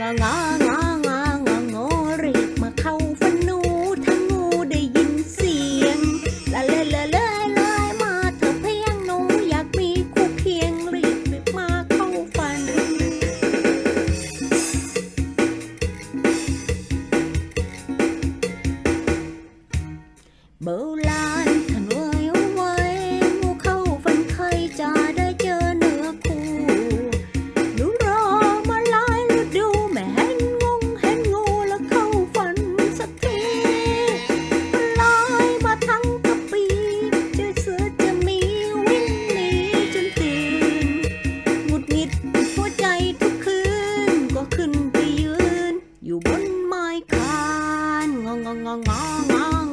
งางางางางางอรีบมาเข้าฝันหนูทั้งงูได้ยินเสียงละเลละเลเลยมาเถอะเพียงหนูอยากมีคู่เคียงรีบรีบมาเข้าฝัน โบราณขงู งงงงง